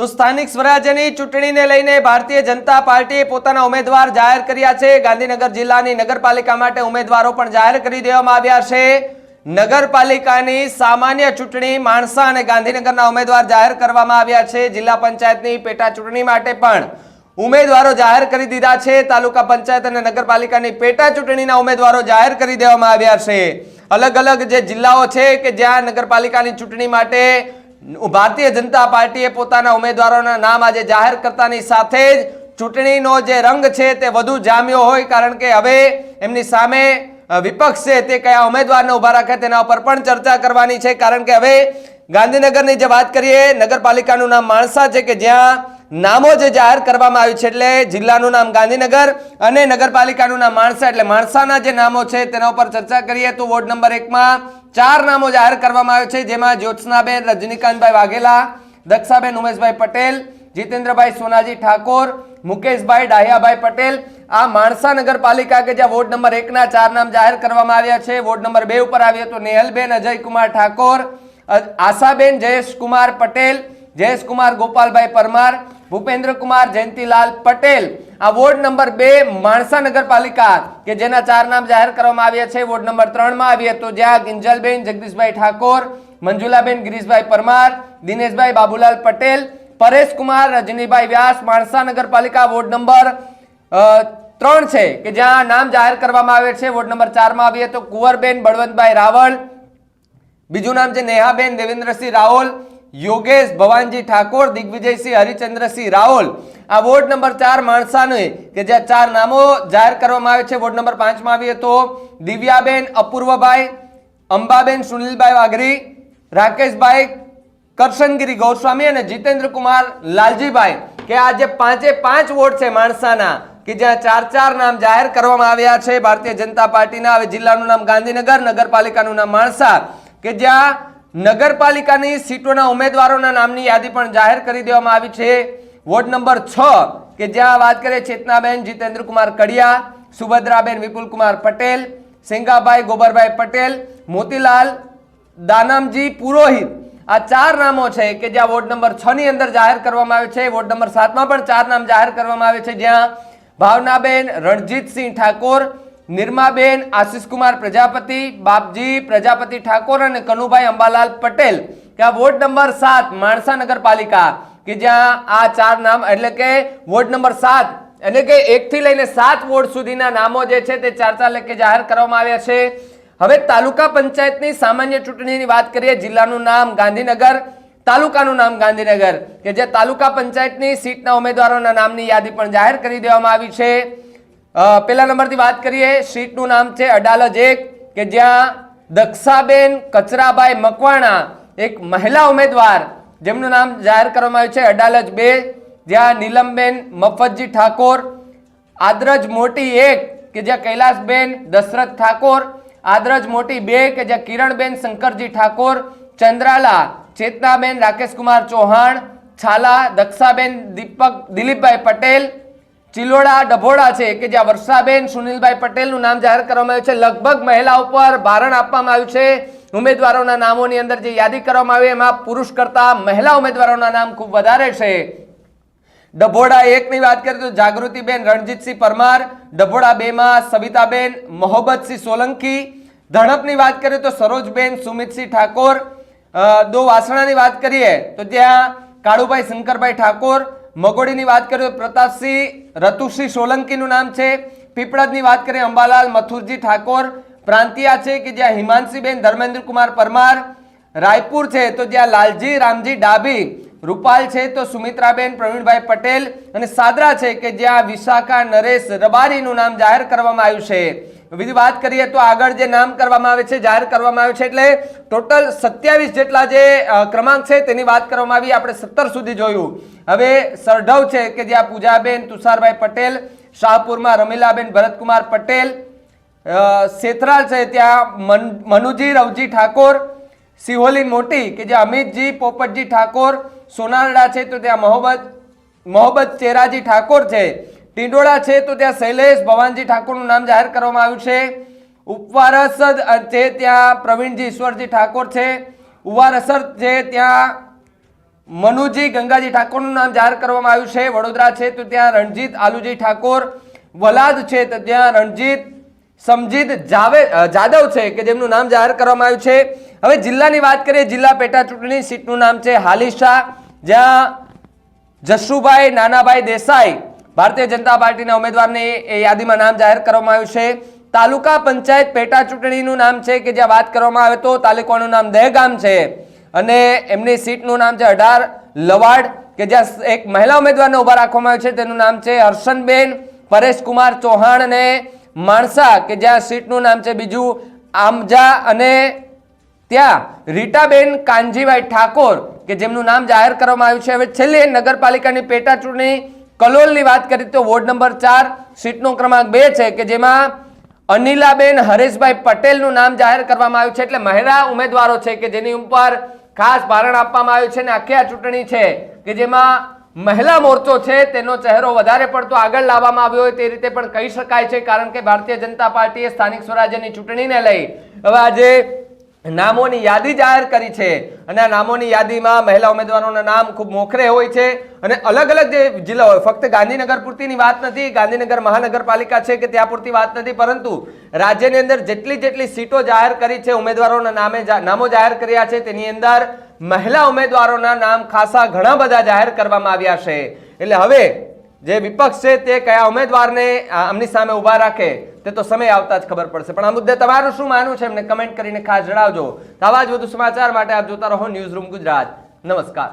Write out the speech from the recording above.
તો સ્થાનિક સ્વરાજ્યની ચૂંટણીને લઈને ભારતીય જનતા પાર્ટીએ પોતાના ઉમેદવાર જાહેર કર્યા છે. ગાંધીનગર જિલ્લાની નગરપાલિકા માટે ઉમેદવારો પણ જાહેર કરી દેવામાં આવ્યા છે. નગરપાલિકાની સામાન્ય ચૂંટણી માણસા અને ગાંધીનગરના ઉમેદવાર જાહેર કરવામાં આવ્યા છે. જિલ્લા પંચાયતની પેટા ચૂંટણી માટે પણ ઉમેદવારો જાહેર કરી દીધા છે. તાલુકા પંચાયત અને નગરપાલિકાની પેટા ચૂંટણીના ઉમેદવારો જાહેર કરી દેવામાં આવ્યા છે. અલગ અલગ જે જિલ્લાઓ છે કે જ્યાં નગરપાલિકાની ચૂંટણી માટે ભારતીય જનતા પાર્ટીએ પોતાના ઉમેદવારોના નામ આજે જાહેર કરતાની સાથે જ ચૂંટણીનો જે રંગ છે તે વધુ જામ્યો હોય, કારણ કે હવે એમની સામે વિપક્ષ છે તે કયા ઉમેદવારને ઊભા રાખે તેના ઉપર પણ ચર્ચા કરવાની છે, કારણ કે હવે ગાંધીનગરની જે વાત કરીએ, નગરપાલિકાનું નામ માણસા છે કે જ્યાં નામો જે જાહેર કરવામાં આવ્યું છે એટલે જિલ્લાનું નામ ગાંધીનગર અને નગરપાલિકાનું નામ માણસા. એટલે માણસાના જે નામો છે તેના ઉપર ચર્ચા કરીએ તો વોર્ડ નંબર એકમાં ચાર નામો જાહેર કરવામાં આવ્યો છે, જેમાં જ્યોત્સનાબેન, રજનીકાંતભાઈ વાઘેલા, દક્ષાબેન ઉમેશભાઈ પટેલ, જીતેન્દ્રભાઈ સોનાજી ઠાકોર, મુકેશભાઈ ડાહિયાભાઈ પટેલ. આ માણસા નગરપાલિકા કે જ્યાં વોર્ડ નંબર એકના ચાર નામ જાહેર કરવામાં આવ્યા છે, વોર્ડ નંબર બે ઉપર આવીએ તો નેહલબેન, અજયકુમાર ઠાકોર આશાબેન આશાબેન, જયેશકુમાર પટેલ, જયેશકુમાર ગોપાલભાઈ પરમાર ભૂપેન્દ્રકુમાર જયંતિલાલ પટેલ. આ વોર્ડ નંબર બે માણસા નગરપાલિકા કે જેના ચાર નામ જાહેર કરવામાં આવ્યા છે. વોર્ડ નંબર ત્રણમાં આવીએ તો જ્યાં કિંજલબેન જગદીશભાઈ ઠાકોર, મંજુલાબેન, ગિરીશભાઈ પરમાર, દિનેશભાઈ બાબુલાલ પટેલ, પરેશકુમાર, રજનીભાઈ વ્યાસ, માણસા નગરપાલિકા વોર્ડ નંબર ત્રણ છે કે જ્યાં નામ જાહેર કરવામાં આવે છે. વોર્ડ નંબર ચારમાં આવીએ તો કુંવરબેન, બળવંતભાઈ રાવળ. બીજું નામ છે નેહાબેન, દેવેન્દ્રસિંહ રાઓલ યોગેશ ભવાનજી ઠાકોર, દિગ્વિજયસિંહ, હરિચંદ્રસિંહ રાઓલ આ વોર્ડ નંબર ચાર માણસાને કે જ્યાં ચાર નામો જાહેર કરવામાં આવે છે. વોર્ડ નંબર પાંચમાં આવીએ તો દિવ્યાબેન અપૂર્વભાઈ, અંબાબેન સુનિલભાઈ વાઘરી, રાકેશભાઈ કરશનગીરી ગૌસ્વામી અને જીતેન્દ્ર કુમાર લાલજીભાઈ. કે આ જે પાંચે પાંચ વોર્ડ છે માણસાના, કે જ્યાં ચાર ચાર નામ જાહેર કરવામાં આવ્યા છે. ભારતીય જનતા પાર્ટીના, હવે જિલ્લાનું નામ ગાંધીનગર, નગરપાલિકાનું નામ માણસા. કે જ્યાં નગરપાલિકાની સીટોના ઉમેદવારોના નામની યાદી પણ જાહેર કરી દેવામાં આવી છે. વોર્ડ નંબર છ, કે જ્યાં વાત કરીએ ચેતનાબેન જીતેન્દ્રકુમાર કડિયા, સુભદ્રાબેન વિપુલકુમાર પટેલ, સિંગાભાઈ ગોબરભાઈ પટેલ, મોતીલાલ દાનામજી પુરોહિત. આ ચાર નામો છે કે જ્યાં વોર્ડ નંબર છ ની અંદર જાહેર કરવામાં આવે છે. વોર્ડ નંબર સાતમાં પણ ચાર નામ જાહેર કરવામાં આવે છે. જ્યાં ભાવનાબેન, રણજીતસિંહ ઠાકોર નિર્માબેન આશિષકુમાર પ્રજાપતિ, બાપજી પ્રજાપતિ ઠાકોર અને કનુભાઈ અંબાલાલ પટેલ, કે આ વોર્ડ નંબર સાત માણસા નગરપાલિકા, કે જ્યાં આ ચાર નામ, એટલે કે વોર્ડ નંબર સાત, એટલે કે એક થી લઈને સાત વોર્ડ સુધીના નામો જે છે તે ચાર ચાર લેખે જાહેર કરવામાં આવ્યા છે. હવે તાલુકા પંચાયતની સામાન્ય ચૂંટણીની વાત કરીએ, જિલ્લાનું નામ ગાંધીનગર, તાલુકાનું નામ ગાંધીનગર, કે જે તાલુકા પંચાયતની સીટના ઉમેદવારોના નામની યાદી પણ જાહેર કરી દેવામાં આવી છે. પેલા નંબરથી વાત કરીએ. સીટનું નામ છે અડાલજ એક, કે જ્યાં દક્ષાબેન કચરાભાઈ મકવાણા એક મહિલા ઉમેદવાર, જેમનું નામ જાહેર કરવામાં આવ્યું છે અડાલજ બે, જ્યાં નીલમબેન મફતજી ઠાકોર, આદરજ મોટી એક, કે જ્યાં કૈલાસબેન દશરથ ઠાકોર, આદરજ મોટી બે, કે જ્યાં કિરણબેન શંકરજી ઠાકોર, ચંદ્રાલા ચેતનાબેન રાકેશકુમાર ચૌહાણ, છાલા દક્ષાબેન દીપક દિલીપભાઈ પટેલ ચિલોડા, ડભોડા છે, કે જ્યાં વર્ષાબેન સુનિલભાઈ પટેલનું નામ જાહેર કરવામાં આવ્યું છે. લગભગ મહિલા ઉપર ભારણ આપવામાં આવ્યું છે. ઉમેદવારોના નામોની અંદર જે યાદી કરવામાં આવી, એમાં પુરુષ કરતા મહિલા ઉમેદવારોના નામ ખૂબ વધારે છે. ડભોડા એકની વાત કરીએ તો જાગૃતિબેન રણજીતસિંહ પરમાર, ડભોડા બેમાં સવિતાબેન મોહબ્બતસિંહ સોલંકી. ધણપની વાત કરીએ તો સરોજબેન સુમિતસિંહ ઠાકોર. દો વાસણાની વાત કરીએ તો ત્યાં કાળુભાઈ શંકરભાઈ ઠાકોર મગોડીની વાત કરીએ તો પ્રતાપસિંહ રતુસિંહ સોલંકીનું નામ છે. પીપળદની વાત કરીએ, અંબાલાલ મથુરજી ઠાકોર. પ્રાંતિયા છે કે જ્યાં હિમાંશીબેન, ધર્મેન્દ્રકુમાર પરમાર. રાયપુર છે તો જ્યાં લાલજી, રામજી ડાભી. રૂપાલ છે તો સુમિત્રાબેન, પ્રવીણભાઈ પટેલ. અને સાદરા છે કે જ્યાં વિશાખા, નરેશ રબારીનું નામ જાહેર કરવામાં આવ્યું છે. બીજી વાત કરીએ તો આગળ જે નામ કરવામાં આવે છે, જાહેર કરવામાં આવે છે, એટલે ટોટલ સત્યાવીસ જેટલા જે ક્રમાંક છે તેની વાત કરવામાં આવી, આપણે સત્તર સુધી જોયું. હવે સરઢવ છે કે જ્યાં પૂજાબેન, તુષારભાઈ પટેલ, શાહપુરમાં રમીલાબેન, ભરતકુમાર પટેલ સેથરાલ છે ત્યાં મન- મનુજી, રવજી ઠાકોર, સિહોલી મોટી કે જે અમિતજી, પોપટજી ઠાકોર, સોનારડા છે તો ત્યાં મોહબ્બત મોહબ્બત ચેરાજી ઠાકોર છે. ટીંડોળા છે તો ત્યાં શૈલેષ ભવાનજી ઠાકોરનું નામ જાહેર કરવામાં આવ્યું છે. ઉપવારસદ છે ત્યાં પ્રવીણજી ઈશ્વરજી ઠાકોર છે. ઉવારસર છે ત્યાં મનુજી ગંગાજી ઠાકોરનું નામ જાહેર કરવામાં આવ્યું છે. વડોદરા છે તો ત્યાં રણજીત આલુજી ઠાકોર. વલાદ છે તો ત્યાં રણજીત સમજીત જાવે જાદવ છે કે જેમનું નામ જાહેર કરવામાં આવ્યું છે. હવે જિલ્લાની વાત કરીએ, જિલ્લા પેટા ચૂંટણી સીટનું નામ છે હાલિશા. જ્યાં જશુભાઈ નાનાભાઈ દેસાઈ ભારતીય જનતા પાર્ટીના ઉમેદવારની એ યાદીમાં નામ જાહેર કરવામાં આવ્યું છે. તાલુકા પંચાયત પેટા ચૂંટણીનું નામ છે કે જ્યાં વાત કરવામાં આવે તો તાલુકાનું નામ દહેગામ છે. અને એમની સીટનું નામ છે અઢાર લવાડ કે જ્યાં એક મહિલા ઉમેદવારને ઊભા રાખવામાં આવ્યું છે. તેનું નામ છે હર્ષનબેન પરેશકુમાર ચૌહાણ અને માણસા કે જ્યાં સીટનું નામ છે બીજું આમજા અને ત્યાં રીટાબેન કાનજીભાઈ ઠાકોર કે જેમનું નામ જાહેર કરવામાં આવ્યું છે. હવે છેલ્લે નગરપાલિકાની પેટા ચૂંટણી કલોલની વાત કરીએ તો વોર્ડ નંબર ચાર, સીટનો ક્રમાંક બે છે કે જેમાં અનિલાબેન હરેશભાઈ પટેલનું નામ જાહેર કરવામાં આવ્યું છે. એટલે મહિલા ઉમેદવારો છે કે જેની ઉપર ખાસ ભારણ આપવામાં આવ્યું છે અને આખી આ ચૂંટણી છે કે જેમાં મહિલા મોરચો છે, તેનો ચહેરો વધારે પડતો આગળ લાવવામાં આવ્યો હોય તે રીતે પણ કહી શકાય છે, કારણ કે ભારતીય જનતા પાર્ટીએ સ્થાનિક સ્વરાજ્યની ચૂંટણીને લઈ હવે આજે નામોની યાદી જાહેર કરી છે. અને આ નામોની યાદીમાં મહિલા ઉમેદવારોના નામ ખૂબ મોખરે હોય છે. અને અલગ અલગ જે જિલ્લા હોય, ફક્ત ગાંધીનગર પૂરતીની વાત નથી, ગાંધીનગર મહાનગરપાલિકા છે કે ત્યાં પૂરતી વાત નથી, પરંતુ રાજ્યની અંદર જેટલી જેટલી સીટો જાહેર કરી છે, ઉમેદવારોના નામે નામો જાહેર કર્યા છે, તેની અંદર મહિલા ઉમેદવારોના નામ ખાસા ઘણા બધા જાહેર કરવામાં આવ્યા છે. એટલે હવે જે વિપક્ષ છે તે કયા ઉમેદવારને આમની સામે ઊભા રાખે, તે તો સમય આવતા જ ખબર પડશે. પણ આ મુદ્દે તમારું શું માનવું છે એમને કમેન્ટ કરીને ખાસ જણાવજો. તો આવા જ વધુ સમાચાર માટે આપ જોતા રહો ન્યૂઝ રૂમ ગુજરાત. નમસ્કાર.